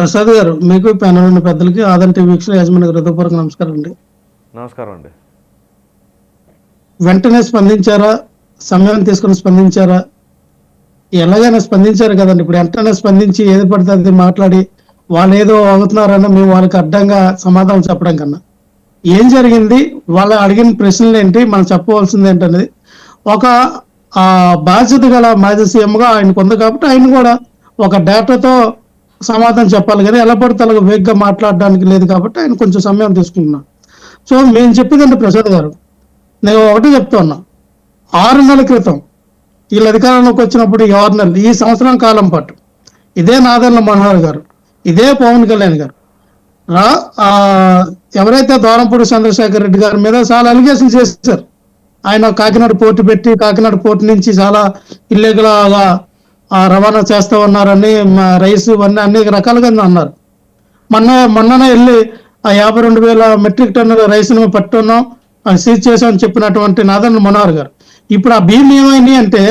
ప్రసాద్ గారు మీకు ప్యానల్ ఉన్న పెద్దలకి ఆదరణ టీవీ వీక్షణ యాజమాన్య హృదయపూర్వక నమస్కారం అండి. నమస్కారం అండి. వెంటనే స్పందించారా? సమయం తీసుకుని స్పందించారా? ఎలాగైనా స్పందించారు కదండి. ఇప్పుడు వెంటనే స్పందించి ఏది పడితే అది మాట్లాడి వాళ్ళు ఏదో అవుతున్నారని మేము వాళ్ళకి అడ్డంగా సమాధానం చెప్పడం కన్నా. ఏం జరిగింది? వాళ్ళు అడిగిన ప్రశ్నలు ఏంటి? మనం చెప్పవలసింది ఏంటనేది. ఒక ఆ బాధ్యత గల మాజీ సీఎం గా ఆయనకు ఉంది కాబట్టి ఆయన కూడా ఒక డేటాతో సమాధానం చెప్పాలి కానీ ఎలా పడితే అలాగ వేగ్గా మాట్లాడడానికి లేదు కాబట్టి ఆయన కొంచెం సమయం తీసుకుంటున్నాను సో మేము చెప్పేదండి ప్రసాద్ గారు? నేను ఒకటి చెప్తా ఉన్నా. ఆరు నెలల క్రితం వీళ్ళ అధికారంలోకి వచ్చినప్పుడు ఈ ఆరు నెలలు ఈ సంవత్సరం కాలం పాటు ఇదే నాదర్ల మనోహర్ గారు ఇదే పవన్ కళ్యాణ్ గారు రా ఎవరైతే దోరంపూడి చంద్రశేఖర్ రెడ్డి గారి మీద చాలా అలిగేషన్ చేశారు. ఆయన కాకినాడ పోర్టు పెట్టి కాకినాడ పోర్టు నుంచి చాలా ఇల్లీగల్ రవాణా చేస్తా ఉన్నారని రైస్ ఇవన్నీ అన్ని రకాలుగా అన్నారు. మొన్న మొన్ననే వెళ్ళి ఆ యాభై రెండు వేల మెట్రిక్ టన్నుల రైస్ను పట్టున్నాం సీజ్ చేసామని చెప్పినటువంటి నాదన్ మనోహర్ గారు. ఇప్పుడు ఆ బియ్యం ఏమైంది అంటే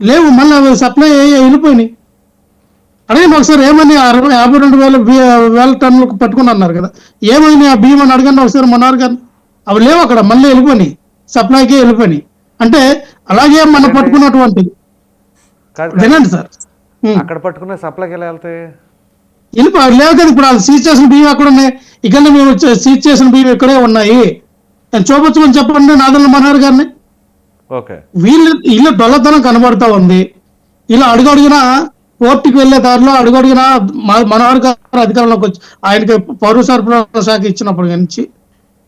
లేవు మళ్ళీ అవి సప్లై అయ్యి వెళ్ళిపోయినాయి. అడగండి ఒకసారి ఏమని అరవై యాభై రెండు వేల వేల టన్నులకు పట్టుకుని అన్నారు కదా. ఏమైంది ఆ బియ్యం అని అడగండి ఒకసారి మనోహర్ గారు. అవి లేవు అక్కడ మళ్ళీ వెళ్ళిపోయినాయి సప్లైకి వెళ్ళిపోయినాయి. అంటే అలాగే మనం పట్టుకున్నటువంటి వినండి సార్. అక్కడ పట్టుకునే సప్లైకి ఎలా వెళ్తాయి? వెళ్ళిపో లేవు కదా ఇప్పుడు వాళ్ళు? సీజ్ చేసిన బియ్యం ఎక్కడ ఉన్నాయి? ఇక్కడ మేము సీజ్ చేసిన బియ్యం ఇక్కడే ఉన్నాయి. నేను చూపించమని చెప్పండి నాదన్న మనోహర్ గారిని. ఓకే. వీళ్ళు ఇల్లు డొల్లతనం కనబడతా ఉంది. ఇలా అడుగడుగున కోర్టుకి వెళ్ళే దారిలో అడుగడుగున మనోహర్ గారు అధికారంలోకి వచ్చి ఆయనకి పౌర సరఫరాల శాఖ ఇచ్చినప్పటి నుంచి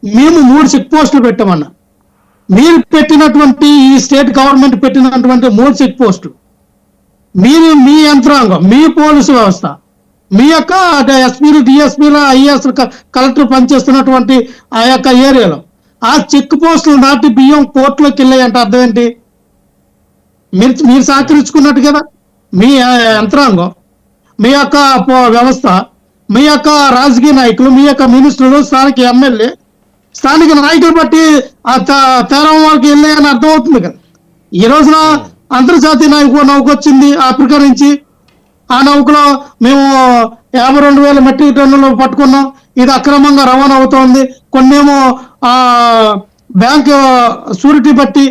మేము మూడు చెక్ పోస్టులు పెట్టామన్నా. మీరు పెట్టినటువంటి ఈ స్టేట్ గవర్నమెంట్ పెట్టినటువంటి మూడు చెక్ పోస్టులు. మీరు మీ యంత్రాంగం మీ పోలీసు వ్యవస్థ మీ యొక్క ఎస్పీలు డిఎస్పీలు ఐఏఎస్ కలెక్టర్ పనిచేస్తున్నటువంటి ఆ యొక్క ఏరియాలో. ఆ చెక్ పోస్టులు నాటి బియ్యం కోర్టులోకి వెళ్ళాయంటే అర్థం ఏంటి? మీరు మీరు సహకరించుకున్నట్టు కదా? మీ యంత్రాంగం మీ యొక్క పో- వ్యవస్థ మీ యొక్క రాజకీయ నాయకులు మీ యొక్క మినిస్టర్లు స్థానిక ఎమ్మెల్యే స్థానిక నాయకులు బట్టి ఆ త- తేరం వాళ్ళకి వెళ్ళాయని అర్థం అవుతుంది కదా? ఈ రోజున అంతర్జాతీయ నౌక నౌక వచ్చింది ఆఫ్రికా నుంచి. ఆ నౌకలో మేము యాభై రెండు వేల మెట్రిక్ టన్నులు పట్టుకున్నాం. ఇది అక్రమంగా రవాణా అవుతోంది. కొన్నేమో ఆ బ్యాంక్ షూరిటీ బట్టి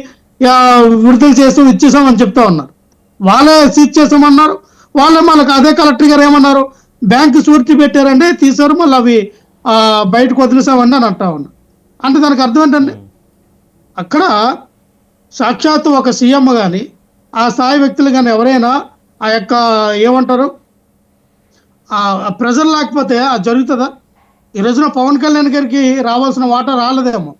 విడుదల చేస్తాం ఇచ్చేసాం అని చెప్తా ఉన్నారు. వాళ్ళే సీజ్ చేసామన్నారు. వాళ్ళే మనకు అదే కలెక్టర్ గారు ఏమన్నారు? బ్యాంక్ షూరిటీ పెట్టారండి తీసారు మళ్ళీ అవి ఆ, బయటకు వదిలేసామని అని అంటా ఉన్నారు. అంటే దానికి అర్థం ఏంటండి? అక్కడ సాక్షాత్తు ఒక సీఎం కానీ ఆ స్థాయి వ్యక్తులు కానీ ఎవరైనా ఆ యొక్క ఏమంటారు? ప్రజలు లేకపోతే అది జరుగుతుందా? ఈ రోజున పవన్ కళ్యాణ్ గారికి రావాల్సిన వాటా రాలేదేమో.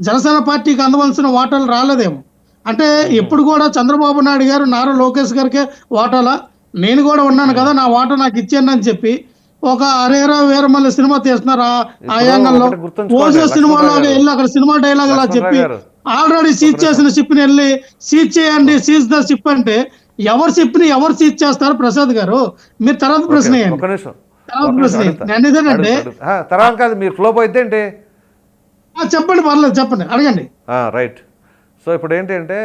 జనసేన పార్టీకి అందవలసిన వాటాలు రాలేదేమో. అంటే ఎప్పుడు కూడా చంద్రబాబు నాయుడు గారు నారా లోకేష్ గారికే వాటాలా? నేను కూడా ఉన్నాను కదా నా వాటా నాకు ఇచ్చేయండి అని చెప్పి ఒక అరేరా వేరే మళ్ళీ సినిమా తీస్తున్నారు ఆ- యాంగల్లో. ఒకటి గుర్తుంచుకోండి, ఓజో సినిమా లక్ష్మణరావు లాగా గారు. వెళ్ళి అక్కడ సినిమా డైలాగ్ లా లక్ష్మణరావు చెప్పి. ఆల్రెడీ సీజ్ చేసిన షిప్ని వెళ్ళి సీజ్ చేయండి సీజ్ ద షిప్ అంటే ఎవరు షిప్ని ఎవరు సీజ్ చేస్తారు ప్రసాద్ గారు? మీరు తర్వాత ప్రశ్న తర్వాత ప్రశ్న. నేను ఇదేనంటే తర్వాత కాదు మీరు ఫ్లో పోయితే ఏంటి? ఆ, చెప్పండి పర్లేదు చెప్పండి అడగండి. రైట్ సో ఇప్పుడు ఏంటంటే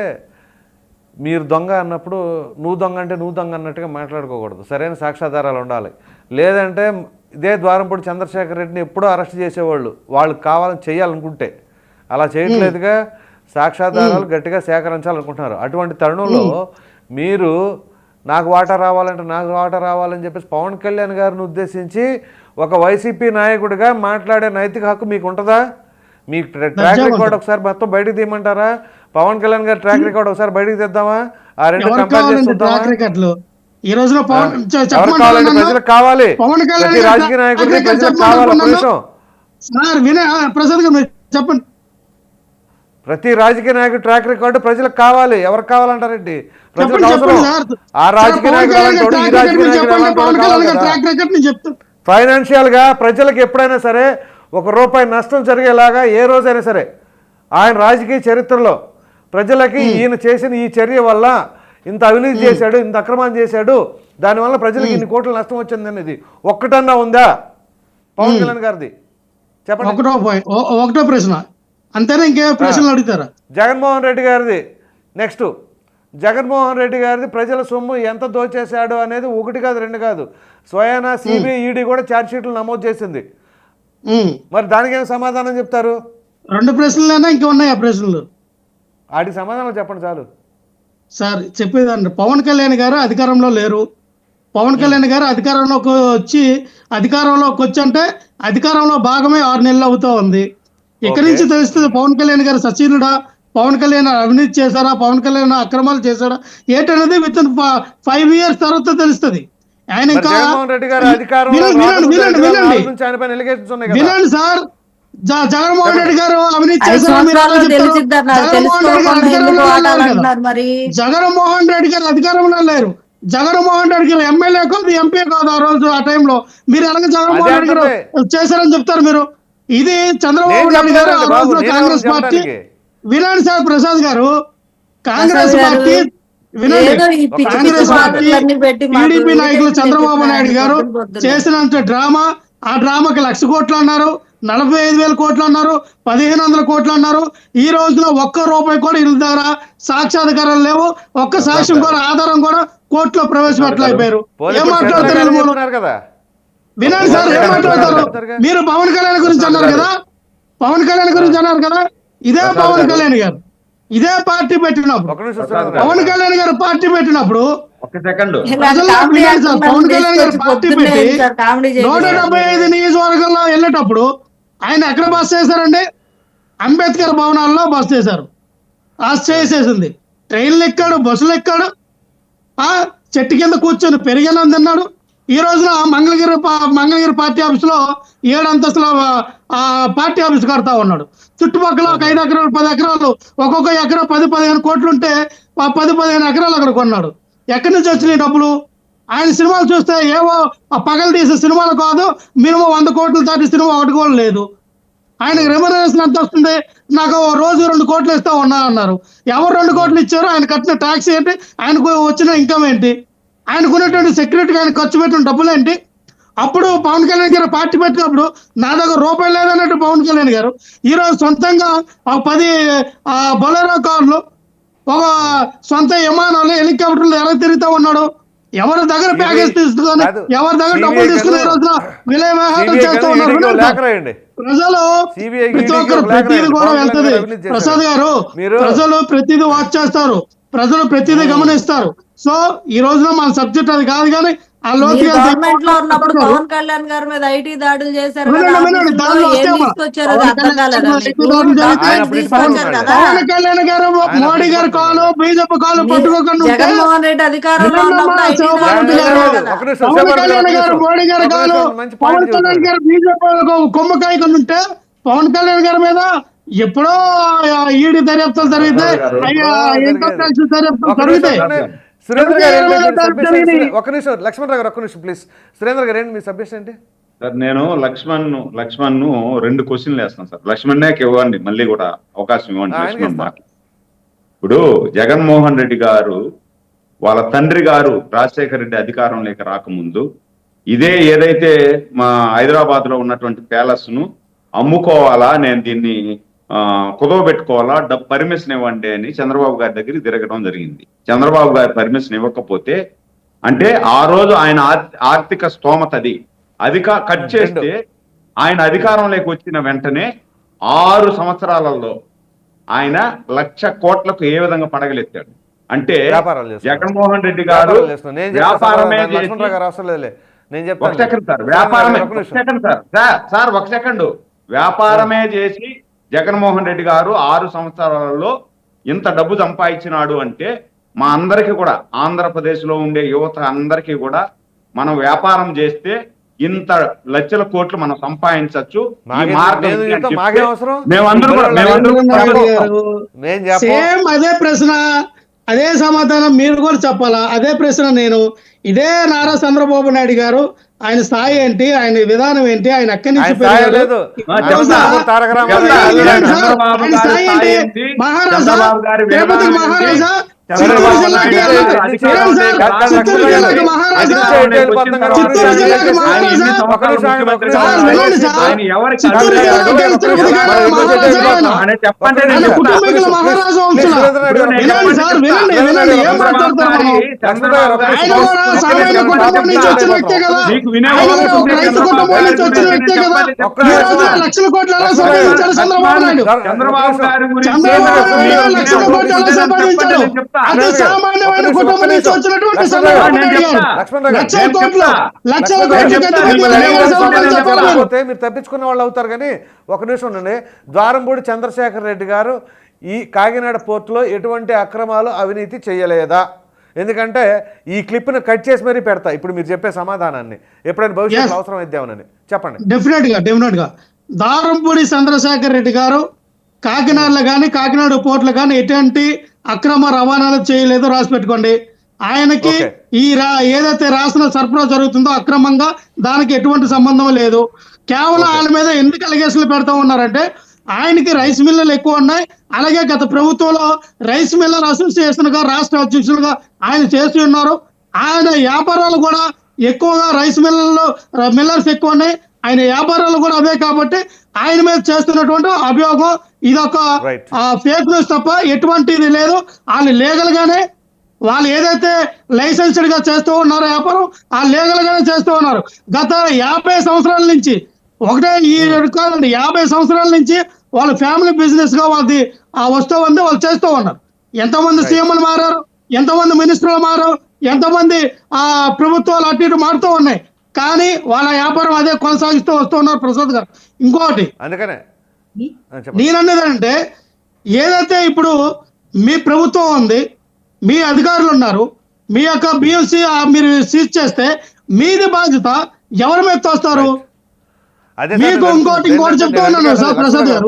మీరు దొంగ అన్నప్పుడు నువ్వు దొంగ అంటే నువ్వు దొంగ అన్నట్టుగా మాట్లాడుకోకూడదు. సరైన సాక్ష్యాధారాలు ఉండాలి. లేదంటే ఇదే ద్వారంపూడి చంద్రశేఖర్ రెడ్డిని ఎప్పుడూ అరెస్ట్ చేసేవాళ్ళు. వాళ్ళు కావాలని చేయాలనుకుంటే. అలా చేయట్లేదుగా. సాక్ష్యాధారాలు గట్టిగా సేకరించాలనుకుంటున్నారు. అటువంటి తరుణంలో మీరు నాకు వాటా రావాలంటే నాకు వాటా రావాలని చెప్పేసి పవన్ కళ్యాణ్ గారిని ఉద్దేశించి ఒక వైసీపీ నాయకుడిగా మాట్లాడే నైతిక హక్కు మీకు ఉంటుందా? మీ ట్రా- ట్రాక్ రికార్డ్ ఒకసారి మొత్తం బయటకు తీయమంటారా? పవన్ కళ్యాణ్ గారి ట్రాక్ రికార్డ్ ఒకసారి బయటకు తెద్దామా? ఆ రెండు కంపేర్ ఈ? ప్రజలకు కావాలి. రాజకీయ నాయకుడికి ప్రజలకు కావాలి ప్రసాద్ గారు చెప్పండి. ప్రతి రాజకీయ నాయకుడు ట్రాక్ రికార్డు ప్రజలకు కావాలి. ఎవరికి కావాలంటారండి? ప్రజలకు అవసరం. ఆ రాజకీయ నాయకుడు ఈ రాజకీయ రికార్డ్ నాయకుడు చెప్పండి అలాంటోడు పవన్ కావాలి కళ్యాణ్ గారి కదా. ట్రాక్ రికార్డ్ నేను చెప్తాను ఫైనాన్షియల్గా ప్రజలకు ఎప్పుడైనా సరే ఒక రూపాయి నష్టం జరిగేలాగా ఏ రోజైనా సరే ఆయన రాజకీయ చరిత్రలో ప్రజలకి ఈయన చేసిన ఈ చర్య వల్ల ఇంత అవినీతి చేశాడు ఇంత అక్రమం చేశాడు దానివల్ల ప్రజలకు ఇన్ని కోట్ల నష్టం వచ్చింది అనేది ఒక్కటన్నా ఉందా? పవన్ కళ్యాణ్ గారిది. చెప్పండి. ఒకటో ప్రశ్న. అంతేనా ఇంకే ప్రశ్నలు అడుగుతారా? జగన్మోహన్ రెడ్డి గారిది. నెక్స్ట్ జగన్మోహన్ రెడ్డి గారిది ప్రజల సొమ్ము ఎంత దోచేశాడు అనేది ఒకటి కాదు రెండు కాదు. స్వయానా సిబిఐ ఈడీ కూడా ఛార్జ్ షీట్లు నమోదు చేసింది. మరి దానికి ఏం సమాధానం చెప్తారు? రెండు ప్రశ్నలైనా ఇంకా ఉన్నాయి ఆ ప్రశ్నలు? వాటికి సమాధానం చెప్పండి చాలు. సార్ చెప్పేదండి పవన్ కళ్యాణ్ గారు అధికారంలో లేరు. పవన్ కళ్యాణ్ గారు అధికారంలోకి వచ్చి అధికారంలోకి వచ్చి అంటే అధికారంలో భాగమే ఆరు నెలలు అవుతా ఉంది. ఎక్కడి నుంచి తెలుస్తుంది? పవన్ కళ్యాణ్ గారు సచీనుడా? పవన్ కళ్యాణ్ అవినీతి చేశారా? పవన్ కళ్యాణ్ అక్రమాలు చేశాడా? ఏంటనేది విత్ ఇన్ ఫైవ్ ఇయర్స్ తర్వాత తెలుస్తుంది. ఆయన ఇంకా జగన్మోహన్ రెడ్డి గారు అధికారంలో వినండి సార్. జ- జగన్మోహన్ రెడ్డి గారు అవినీతి జగన్మోహన్ రెడ్డి గారు అధికారంలో లేరు జగన్మోహన్ రెడ్డి గారు అధికారంలో లేరు. జగన్మోహన్ రెడ్డి గారు ఎమ్మెల్యే కాదు ఎంపీ కాదు ఆ రోజు ఆ టైంలో మీరు ఎలాగ జగన్మోహన్ రెడ్డి గారు. చేశారని చెప్తారు మీరు? ఇది చంద్రబాబు నాయుడు గారు కాంగ్రెస్ పార్టీ? వినండి sir Prasad garu Congress party Congress party TDP నాయకులు చంద్రబాబు నాయుడు గారు. చేసినంత డ్రామా ఆ డ్రామాకి లక్ష కోట్లు అన్నారు నలభై ఐదు వేల కోట్లు అన్నారు పదిహేను వందల కోట్లు అన్నారు ఈ రోజున ఒక్క రూపాయి కూడా ఇల్లు దగ్గర సాక్ష్యాధికారాలు లేవు ఒక్క సాక్ష్యం కూడా ఆధారం కూడా కోర్టులో ప్రవేశపెట్టలేకపోయారు ఏం? చెప్తున్నారు కదా వినండి సార్ ఏం మాట్లాడతారు మీరు పవన్ కళ్యాణ్ గురించి అన్నారు కదా? పవన్ కళ్యాణ్ గురించి అన్నారు కదా? ఇదే పవన్ కళ్యాణ్ గారు. ఇదే పార్టీ పెట్టినప్పుడు. పవన్ కళ్యాణ్ గారు పార్టీ పెట్టినప్పుడు పవన్ కళ్యాణ్ గారు పార్టీ పెట్టి నూట. డెబ్బై ఐదు నియోజకవర్గంలో వెళ్ళేటప్పుడు ఆయన ఎక్కడ బస్ చేశారండి? అంబేద్కర్ భవనాల్లో బస్ చేశారు. ఆశ్చర్య చేసింది ట్రైన్లు ఎక్కాడు బస్సులు ఎక్కాడు. ఆ చెట్టు కింద కూర్చొని పెరిగిన తిన్నాడు. ఈ రోజున మంగళగిరి పా- మంగళగిరి పార్టీ ఆఫీస్లో ఏడు పార్టీ ఆఫీస్ కడతా ఉన్నాడు. చుట్టుపక్కల ఒక ఐదు ఎకరాలు పది ఎకరాలు ఒక్కొక్క ఎకరా పది పదిహేను కోట్లు ఉంటే ఆ పది పదిహేను ఎకరాలు అక్కడ కొన్నాడు. ఎక్కడి నుంచి వచ్చినాయి డబ్బులు? ఆయన సినిమాలు చూస్తే ఏవో ఆ పగలు తీసే సినిమాలు కాదు మినిమం వంద కోట్లు దాటి సినిమా ఒకటి కూడా లేదు. ఆయనకి రెమ్యునరేషన్ ఎంత వస్తుంది? నాకు ఓ రోజు రెండు కోట్లు ఇస్తా ఉన్నా అన్నారు. ఎవరు రెండు కోట్లు ఇచ్చారు ఆయన కట్టిన ట్యాక్స్ ఏంటి? ఆయనకు వచ్చిన ఇన్కమ్ ఏంటి? ఆయనకు ఉన్నటువంటి సెక్యూరిటీకి ఆయన ఖర్చు పెట్టిన డబ్బులు ఏంటి అప్పుడు పవన్ కళ్యాణ్ గారు పార్టీ పెట్టినప్పుడు నా దగ్గర రూపాయి లేదన్నట్టు పవన్ కళ్యాణ్ గారు ఈ రోజు సొంతంగా ఒక పది బొలెరో కార్లు ఒక సొంత విమానాలు హెలికాప్టర్లు ఎలా తిరుగుతా ఉన్నాడు ఎవరి దగ్గర ప్యాకేజ్ తీసుకొని. ఎవరి దగ్గర డబ్బులు తీసుకుని రోజున విలయ వ్యవహారం చేస్తూ ఉన్నారు. ప్రజలు ప్రతి ఒక్కరు ప్రతిదీ. కూడా వెళ్తది. ప్రసాద్ గారు ప్రజలు ప్రతిదీ వాచ్ చేస్తారు ప్రజలు ప్రతిదీ గమనిస్తారు సో ఈ రోజున మన సబ్జెక్ట్ అది కాదు కానీ ఆ లోతుగా గవర్నమెంట్లో ఉన్నప్పుడు పవన్ కళ్యాణ్ గారి మీద ఐటీ దాడులు చేశారు పవన్ కళ్యాణ్ గారు మోడీ గారు కాలు బీజేపీ కాలు పట్టుకోకుండా జగన్మోహన్ రెడ్డి అధికారంలో పవన్ కళ్యాణ్ గారు, మోడీ గారు పాయింట్ పవన్ కళ్యాణ్. గారు బీజేపీ కుమ్మకాయ ఉంటే పవన్ కళ్యాణ్ గారి మీద ఎప్పుడో ఈడి దర్యాప్తులు జరిగితే అయ్యా ఇన్కమ్ ట్యాక్స్ దర్యాప్తులు ఒక సురేంద్ర గారు? ఒక నిమిషం లక్ష్మణరావు గారు ఒక్క నిమిషం ప్లీజ్ సురేంద్ర గారు ఏంటి మీ సబ్జెక్ట్ ఏంటి? సార్ నేను లక్ష్మణ్ లక్ష్మణ్ను రెండు క్వశ్చన్లు వేస్తాను సార్. లక్ష్మణ్ ఇవ్వండి మళ్ళీ కూడా అవకాశం ఇవ్వండి లక్ష్మణ్ ఇప్పుడు జగన్మోహన్ రెడ్డి గారు వాళ్ళ తండ్రి గారు రాజశేఖర రెడ్డి అధికారంలోకి రాకముందు ఇదే ఏదైతే మా హైదరాబాద్లో ఉన్నటువంటి ప్యాలెస్ను అమ్ముకోవాలా నేను దీన్ని కుదవబెట్టుకోవాలా డబ్ పర్మిషన్ ఇవ్వండి అని చంద్రబాబు గారి దగ్గరికి తిరగడం జరిగింది. చంద్రబాబు గారి పర్మిషన్ ఇవ్వకపోతే అంటే ఆ రోజు ఆయన ఆర్- ఆర్థిక స్తోమత అది. అధిక కట్ చేస్తే ఆయన అధికారంలోకి వచ్చిన వెంటనే ఆరు సంవత్సరాలలో ఆయన లక్ష కోట్లకు ఏ విధంగా పడగలెత్తాడు? అంటే. జగన్మోహన్ రెడ్డి గారు. నేను వ్యాపారమే నేను ఒక సార్ వ్యాపారమే. Second sir. సార్ సార్ ఒక సెకండ్. వ్యాపారమే చేసి జగన్మోహన్ రెడ్డి గారు ఆరు సంవత్సరాలలో ఇంత డబ్బు సంపాదించినాడు అంటే మా అందరికి కూడా ఆంధ్రప్రదేశ్లో ఉండే యువత అందరికీ కూడా మనం వ్యాపారం చేస్తే ఇంత లక్షల కోట్లు మనం సంపాదించవచ్చు. సేమ్ అదే ప్రశ్న అదే సమాధానం మీరు కూడా చెప్పాలా? అదే ప్రశ్న నేను. ఇదే నారా చంద్రబాబు నాయుడు గారు ఆయన స్థాయి ఏంటి? ఆయన విధానం ఏంటి? ఆయన ఎక్కడి నుంచి? మహారాజా తిరుపతి మహారాజా? చిత్తూరు జిల్లాకి సరే, అధికారం అధికారం లేదు. లేదు. కాదు, కాదు, చిత్తూరు అధికారం జిల్లాకి లేదు. మహారాజా అధికారం లేదు. వెళ్ళిపోతాం కదా. చిత్తూరు జిల్లాకి మహారాజా ఒక్క నిమిషం ఆగండి, ఒక్క నిమిషం సార్, ఆగండి. వినండి సార్. ఆయన ఎవరికి చిత్తూరు అధికారం జిల్లాకి లేదు. తిరుపతి గారు మహారాజా ఆయన. ఆయన చెప్పండి ఆయన నేను చెప్తా. కుటుంబీకుల మహారాజా వంశుల. వినండి సార్ వినండి వినండి ఏం మాట్లాడతారు మనం ఆయన కూడా సామాన్య కుటుంబం నుంచి వచ్చిన వ్యక్తే కదా మీకు వినే ఆయన కూడా వాళ్ళు ఒక రైతు కుటుంబం నుంచి వచ్చిన వ్యక్తే కదా ఈ రోజు లక్షల కోట్లు ఎలా సంపాదించారు చంద్రబాబు నాయుడు చంద్రబాబు గారి గురించి నాయుడు లక్షల సంపాదించారు సామాన్యమైన కుటుంబం నుంచి వచ్చినటువంటి. లక్షల కోట్లు లక్షల కోట్లు. మీరు. పోతే మీరు తప్పించుకున్న వాళ్ళు అవుతారు కానీ ఒక నిమిషం ఉండండి. ద్వారంపూడి చంద్రశేఖర్ రెడ్డి గారు ఈ కాకినాడ పోర్టులో ఎటువంటి అక్రమాలు అవినీతి చేయలేదా? ఎందుకంటే ఈ క్లిప్ను కట్ చేసి మరీ పెడతా. ఇప్పుడు మీరు చెప్పే సమాధానాన్ని. ఎప్పుడైనా భవిష్యత్తులో Yes. అవసరం ఇద్దామని చెప్పండి. డెఫినెట్గా డెఫినెట్గా. దారంపూడి చంద్రశేఖర్ రెడ్డి గారు కాకినాడలో కానీ కాకినాడ పోర్టులో కానీ ఎటువంటి అక్రమ రవాణాలు చేయలేదు రాసి పెట్టుకోండి. ఆయనకి. ఈ రా ఏదైతే రాసిన సరఫరా జరుగుతుందో అక్రమంగా దానికి ఎటువంటి సంబంధం లేదు. కేవలం వాళ్ళ మీద ఎందుకు అలిగేషన్లు పెడతా ఉన్నారంటే ఆయనకి రైస్ మిల్లులు ఎక్కువ ఉన్నాయి. అలాగే గత ప్రభుత్వంలో రైస్ మిల్లర్ అసోసియేషన్గా రాష్ట్ర అధ్యక్షులుగా ఆయన చేసి ఉన్నారు. ఆయన వ్యాపారాలు కూడా ఎక్కువగా రైస్ మిల్లర్లు మిల్లర్స్ ఎక్కువ ఉన్నాయి. ఆయన వ్యాపారాలు కూడా అవే కాబట్టి ఆయన మీద చేస్తున్నటువంటి అభియోగం ఇదొక. ఫేక్ న్యూస్ తప్ప ఎటువంటిది లేదు. వాళ్ళు లీగల్ గానే వాళ్ళు ఏదైతే లైసెన్స్డ్గా చేస్తూ ఉన్నారో వ్యాపారం ఆ లీగల్ గానే చేస్తూ ఉన్నారు. గత యాభై సంవత్సరాల నుంచి ఒకటే ఈ కాదండి యాభై సంవత్సరాల నుంచి వాళ్ళ ఫ్యామిలీ బిజినెస్గా వాళ్ళది ఆ వస్తువు ఉంది వాళ్ళు చేస్తూ ఉన్నారు. ఎంతమంది సీఎంలు మారారు? ఎంతమంది మినిస్టర్లు మారారు? ఎంతమంది ఆ ప్రభుత్వాలు అటు ఇటు మారుతూ ఉన్నాయి? కానీ వాళ్ళ వ్యాపారం అదే కొనసాగిస్తూ వస్తూ ఉన్నారు ప్రసాద్ గారు. ఇంకోటి అందుకనే. నేనన్నదంటే ఏదైతే ఇప్పుడు మీ ప్రభుత్వం ఉంది మీ అధికారులు ఉన్నారు మీ యొక్క బిఎస్సి మీరు సీజ్ చేస్తే మీది బాధ్యత ఎవరి మీద తోస్తారు? అదే మీకు ఇంకోటి- ఇంకోటి చెప్తా నేను ఉన్నాను సార్ ప్రసాద్ గారు.